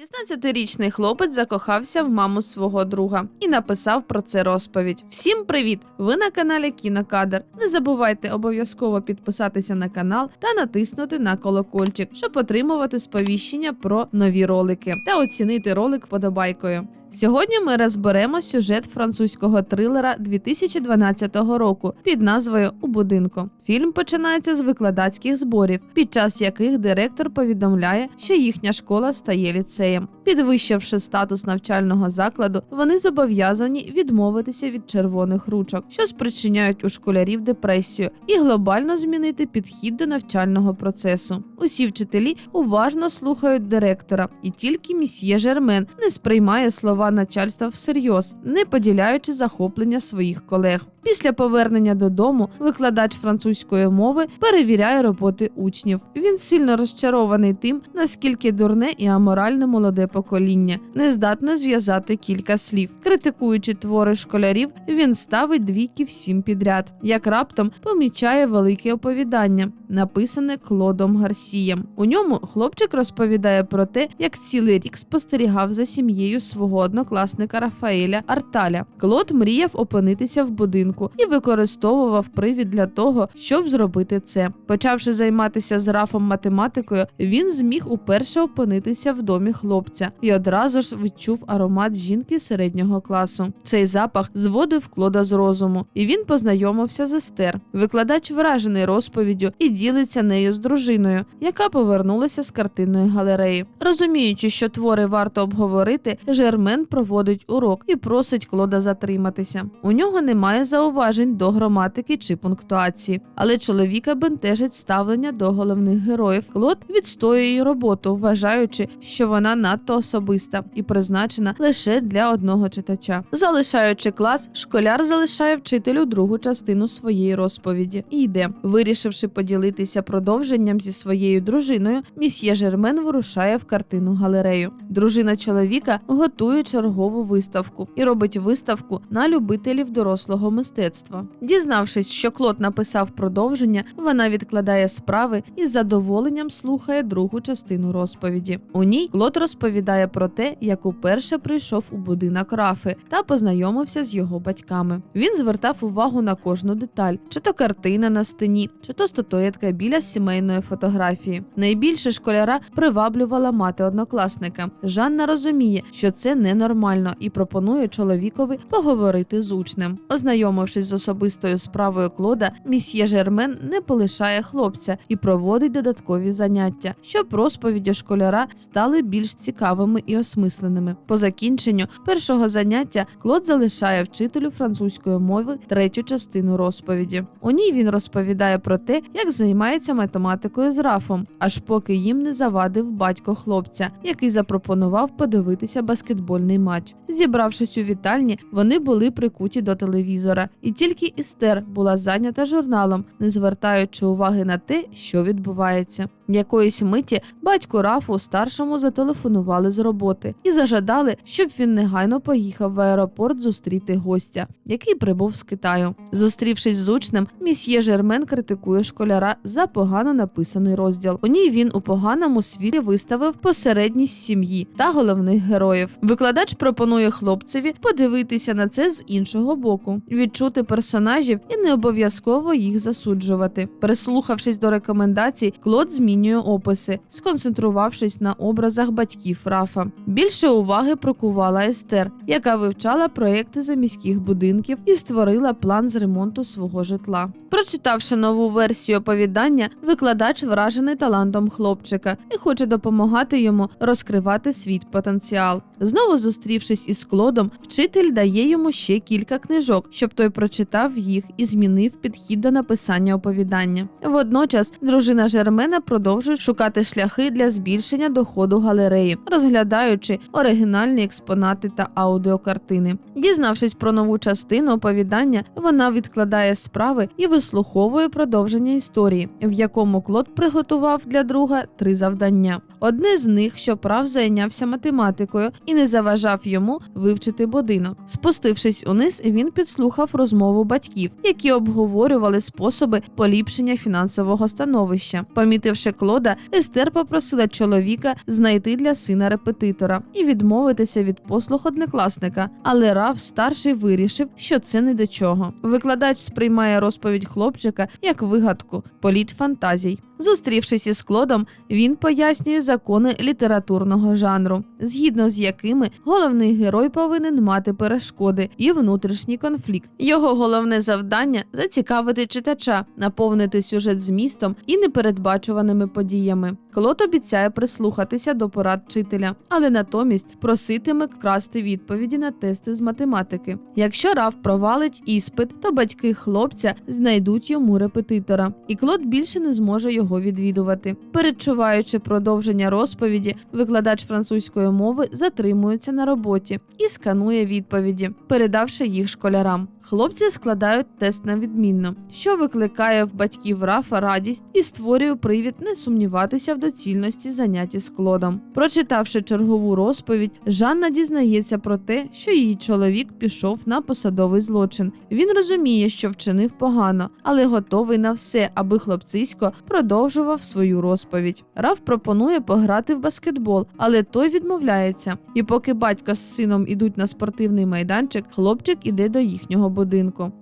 16-річний хлопець закохався в маму свого друга і написав про це розповідь. Всім привіт! Ви на каналі Кінокадр. Не забувайте обов'язково підписатися на канал та натиснути на колокольчик, щоб отримувати сповіщення про нові ролики та оцінити ролик вподобайкою. Сьогодні ми розберемо сюжет французького трилера 2012 року під назвою У будинку. Фільм починається з викладацьких зборів, під час яких директор повідомляє, що їхня школа стає ліцеєм. Підвищивши статус навчального закладу, вони зобов'язані відмовитися від червоних ручок, що спричиняють у школярів депресію, і глобально змінити підхід до навчального процесу. Усі вчителі уважно слухають директора, і тільки місьє Жермен не сприймає слова начальства всерйоз, не поділяючи захоплення своїх колег. Після повернення додому викладач французької мови перевіряє роботи учнів. Він сильно розчарований тим, наскільки дурне і аморальне молоде покоління, не здатне зв'язати кілька слів. Критикуючи твори школярів, він ставить двійки всім підряд, як раптом помічає велике оповідання, написане Клодом Гарсієм. У ньому хлопчик розповідає про те, як цілий рік спостерігав за сім'єю свого однокласника Рафаеля Арталя. Клод мріяв опинитися в будинку і використовував привід для того, щоб зробити це. Почавши займатися з Рафом математикою, він зміг уперше опинитися в домі хлопця і одразу ж відчув аромат жінки середнього класу. Цей запах зводив Клода з розуму, і він познайомився з Естер. Викладач вражений розповіддю і ділиться нею з дружиною, яка повернулася з картинної галереї. Розуміючи, що твори варто обговорити, Жермен проводить урок і просить Клода затриматися. У нього немає зауважень до граматики чи пунктуації, але чоловіка бентежить ставлення до головних героїв. Клод відстоює роботу, вважаючи, що вона надто особиста і призначена лише для одного читача. Залишаючи клас, школяр залишає вчителю другу частину своєї розповіді і йде. Вирішивши поділитися продовженням зі своєю дружиною, місьє Жермен вирушає в картину галерею. Дружина чоловіка готує чергову виставку і робить виставку на любителів дорослого мистецтва. Дізнавшись, що Клод написав продовження, вона відкладає справи і з задоволенням слухає другу частину розповіді. У ній Клод розповідає про те, як уперше прийшов у будинок Рафи та познайомився з його батьками. Він звертав увагу на кожну деталь, чи то картина на стіні, чи то статуетка біля сімейної фотографії. Найбільше школяра приваблювала мати однокласника. Жанна розуміє, що це ненормально, і пропонує чоловікові поговорити з учнем. Ознайомившись з особистою справою Клода, місьє Жермен не полишає хлопця і проводить додаткові заняття, щоб розповіді школяра стали більш цікавими і осмисленими. По закінченню першого заняття Клод залишає вчителю французької мови третю частину розповіді. У ній він розповідає про те, як займається математикою з Рафом, аж поки їм не завадив батько хлопця, який запропонував подивитися баскетбольний матч. Зібравшись у вітальні, вони були прикуті до телевізора, і тільки Істер була зайнята журналом, не звертаючи уваги на те, що відбувається. Якоїсь миті батьку Рафу старшому зателефонували з роботи і зажадали, щоб він негайно поїхав в аеропорт зустріти гостя, який прибув з Китаю. Зустрівшись з учнем, місьє Жермен критикує школяра за погано написаний розділ. У ній він у поганому світі виставив посередність сім'ї та головних героїв. Викладач пропонує хлопцеві подивитися на це з іншого боку, відчути персонажів і не обов'язково їх засуджувати. Прислухавшись до рекомендацій, Клод змінює описи, сконцентрувавшись на образах батьків Рафа. Більше уваги прокувала Естер, яка вивчала проекти заміських будинків і створила план з ремонту свого житла. Прочитавши нову версію оповідання, викладач вражений талантом хлопчика і хоче допомагати йому розкривати свій потенціал. Знову зустрівшись із Клодом, вчитель дає йому ще кілька книжок, щоб той прочитав їх і змінив підхід до написання оповідання. Водночас дружина Жермена продовжує шукати шляхи для збільшення доходу галереї, розглядаючи оригінальні експонати та аудіокартини. Дізнавшись про нову частину оповідання, вона відкладає справи і вислуховує продовження історії, в якому Клод приготував для друга три завдання. Одне з них, щоправ, зайнявся математикою і не заважав йому вивчити будинок. Спустившись униз, він підслухав розмову батьків, які обговорювали способи поліпшення фінансового становища. Помітивши Клода, Естер попросила чоловіка знайти для сина репетитора і відмовитися від послуг однокласника. Але Раф старший вирішив, що це не до чого. Викладач сприймає розповідь хлопчика як вигадку, політ фантазій. Зустрівшись із Клодом, він пояснює закони літературного жанру, згідно з якими головний герой повинен мати перешкоди і внутрішній конфлікт. Його головне завдання зацікавити читача, наповнити сюжет змістом і непередбачуваними подіями. Клод обіцяє прислухатися до порад вчителя, але натомість проситиме красти відповіді на тести з математики. Якщо Раф провалить іспит, то батьки хлопця знайдуть йому репетитора, і Клод більше не зможе його відвідувати. Передчуваючи продовження розповіді, викладач французької мови затримується на роботі і сканує відповіді, передавши їх школярам. Хлопці складають тест на відмінно, що викликає в батьків Рафа радість і створює привід не сумніватися в доцільності заняття з Клодом. Прочитавши чергову розповідь, Жанна дізнається про те, що її чоловік пішов на посадовий злочин. Він розуміє, що вчинив погано, але готовий на все, аби хлопцисько продовжував свою розповідь. Раф пропонує пограти в баскетбол, але той відмовляється. І поки батько з сином ідуть на спортивний майданчик, хлопчик іде до їхнього будинку.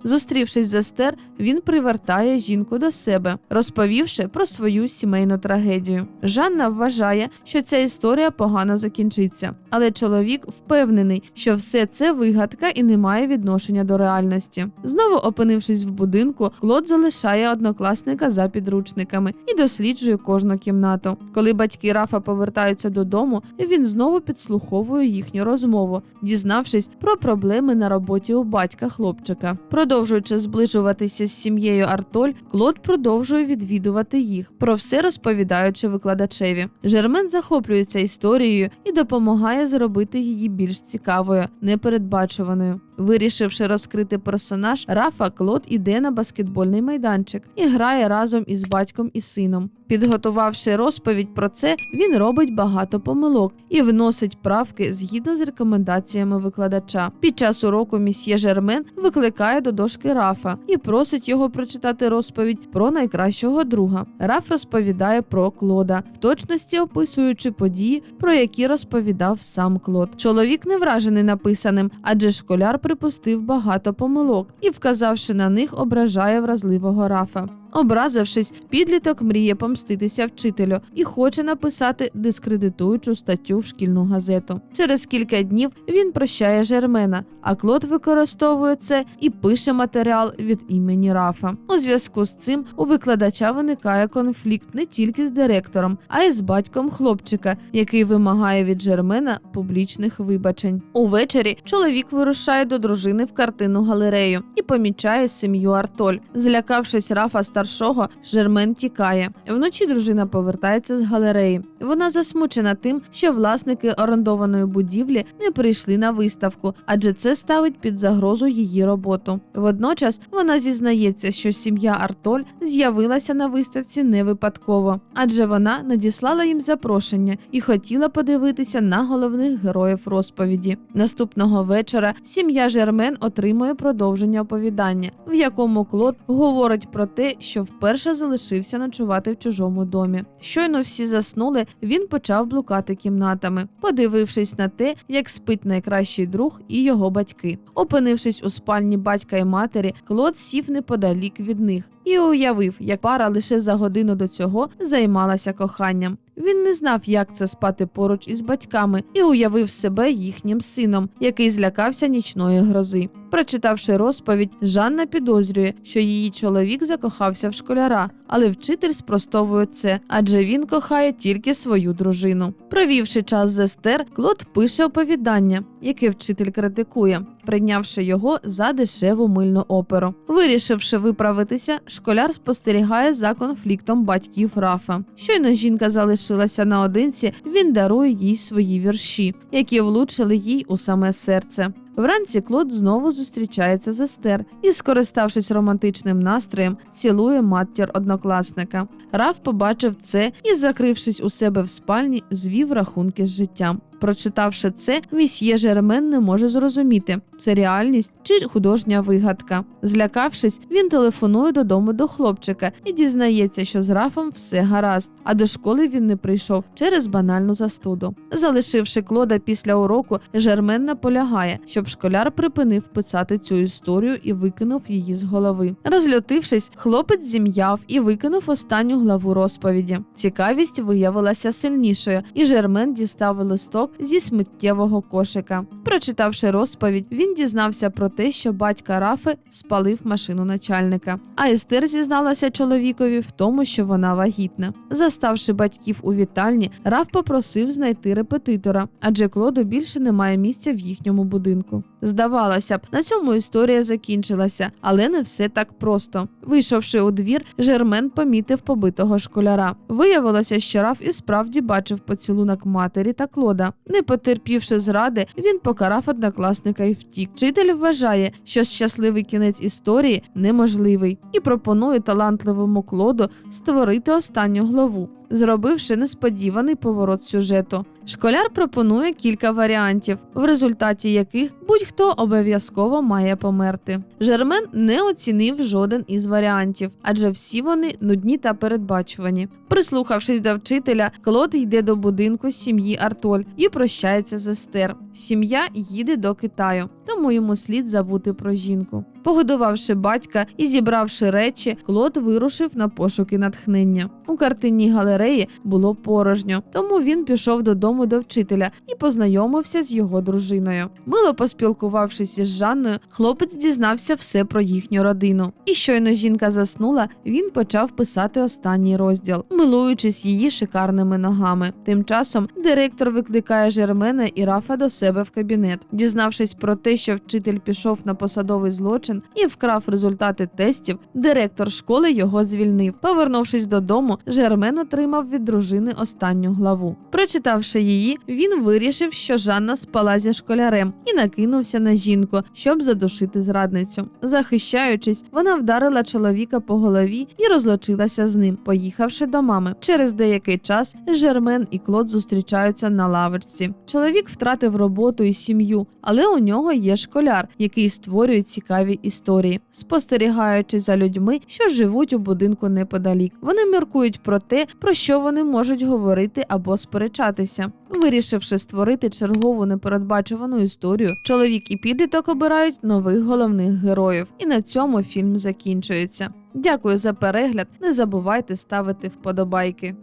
Зустрівшись з Естер, він привертає жінку до себе, розповівши про свою сімейну трагедію. Жанна вважає, що ця історія погано закінчиться, але чоловік впевнений, що все це вигадка і не має відношення до реальності. Знову опинившись в будинку, Клод залишає однокласника за підручниками і досліджує кожну кімнату. Коли батьки Рафа повертаються додому, він знову підслуховує їхню розмову, дізнавшись про проблеми на роботі у батька хлопчика. Продовжуючи зближуватися з сім'єю Артоль, Клод продовжує відвідувати їх, про все розповідаючи викладачеві. Жермен захоплюється історією і допомагає зробити її більш цікавою, непередбачуваною. Вирішивши розкрити персонаж, Рафа Клод іде на баскетбольний майданчик і грає разом із батьком і сином. Підготувавши розповідь про це, він робить багато помилок і вносить правки згідно з рекомендаціями викладача. Під час уроку місьє Жермен викликає до дошки Рафа і просить його прочитати розповідь про найкращого друга. Раф розповідає про Клода, в точності описуючи події, про які розповідав сам Клод. Чоловік не вражений написаним, адже школяр припустив багато помилок і, вказавши на них, ображає вразливого Рафа. Образившись, підліток мріє помститися вчителю і хоче написати дискредитуючу статтю в шкільну газету. Через кілька днів він прощає Жермена, а Клод використовує це і пише матеріал від імені Рафа. У зв'язку з цим у викладача виникає конфлікт не тільки з директором, а й з батьком хлопчика, який вимагає від Жермена публічних вибачень. Увечері чоловік вирушає до дружини в картинну галерею і помічає сім'ю Артоль. Злякавшись Рафа старшого, Жермен тікає. Вночі дружина повертається з галереї. Вона засмучена тим, що власники орендованої будівлі не прийшли на виставку, адже це ставить під загрозу її роботу. Водночас вона зізнається, що сім'я Артоль з'явилася на виставці не випадково, адже вона надіслала їм запрошення і хотіла подивитися на головних героїв розповіді. Наступного вечора сім'я Жермен отримує продовження оповідання, в якому Клод говорить про те, що вперше залишився ночувати в чужому домі. Щойно всі заснули, він почав блукати кімнатами, подивившись на те, як спить найкращий друг і його батьки. Опинившись у спальні батька і матері, Клод сів неподалік від них і уявив, як пара лише за годину до цього займалася коханням. Він не знав, як це спати поруч із батьками, і уявив себе їхнім сином, який злякався нічної грози. Прочитавши розповідь, Жанна підозрює, що її чоловік закохався в школяра, але вчитель спростовує це, адже він кохає тільки свою дружину. Провівши час з Естер, Клод пише оповідання, яке вчитель критикує, прийнявши його за дешеву мильну оперу. Вирішивши виправитися, школяр спостерігає за конфліктом батьків Рафа. Щойно жінка залишилася наодинці, він дарує їй свої вірші, які влучили їй у саме серце. Вранці Клод знову зустрічається з Естер і, скориставшись романтичним настроєм, цілує матір однокласника. Раф побачив це і, закрившись у себе в спальні, звів рахунки з життям. Прочитавши це, місьє Жермен не може зрозуміти, це реальність чи художня вигадка. Злякавшись, він телефонує додому до хлопчика і дізнається, що з Рафом все гаразд. А до школи він не прийшов через банальну застуду. Залишивши Клода після уроку, Жермен наполягає, щоб школяр припинив писати цю історію і викинув її з голови. Розлютившись, хлопець зім'яв і викинув останню главу розповіді. Цікавість виявилася сильнішою, і Жермен дістав листок зі сміттєвого кошика. Прочитавши розповідь, він дізнався про те, що батька Рафи спалив машину начальника. А Естер зізналася чоловікові в тому, що вона вагітна. Заставши батьків у вітальні, Раф попросив знайти репетитора, адже Клоду більше немає місця в їхньому будинку. Здавалося б, на цьому історія закінчилася, але не все так просто. Вийшовши у двір, Жермен помітив побитого школяра. Виявилося, що Раф і справді бачив поцілунок матері та Клода. Не потерпівши зради, він покарав однокласника і втік. Вчитель вважає, що щасливий кінець історії неможливий, і пропонує талантливому Клоду створити останню главу. Зробивши несподіваний поворот сюжету, школяр пропонує кілька варіантів, в результаті яких будь-хто обов'язково має померти. Жермен не оцінив жоден із варіантів, адже всі вони нудні та передбачувані. Прислухавшись до вчителя, Клод йде до будинку сім'ї Артоль і прощається з Естер. Сім'я їде до Китаю, тому йому слід забути про жінку. Погодувавши батька і зібравши речі, Клод вирушив на пошуки натхнення. У картинній галереї було порожньо, тому він пішов додому до вчителя і познайомився з його дружиною. Мило поспілкувавшись із Жанною, хлопець дізнався все про їхню родину. І щойно жінка заснула, він почав писати останній розділ, милуючись її шикарними ногами. Тим часом директор викликає Жермена і Рафа до себе в кабінет. Дізнавшись про те, що вчитель пішов на посадовий злочин і вкрав результати тестів, директор школи його звільнив. Повернувшись додому, Жермен отримав від дружини останню главу. Прочитавши її, він вирішив, що Жанна спала зі школярем і накинувся на жінку, щоб задушити зрадницю. Захищаючись, вона вдарила чоловіка по голові і розлучилася з ним, поїхавши до мами. Через деякий час Жермен і Клод зустрічаються на лавочці. Чоловік втратив роботу і сім'ю, але у нього є школяр, який створює цікаві історії, спостерігаючи за людьми, що живуть у будинку неподалік. Вони міркують про те, про що вони можуть говорити або сперечатися. Вирішивши створити чергову непередбачувану історію, чоловік і підліток обирають нових головних героїв. І на цьому фільм закінчується. Дякую за перегляд. Не забувайте ставити вподобайки.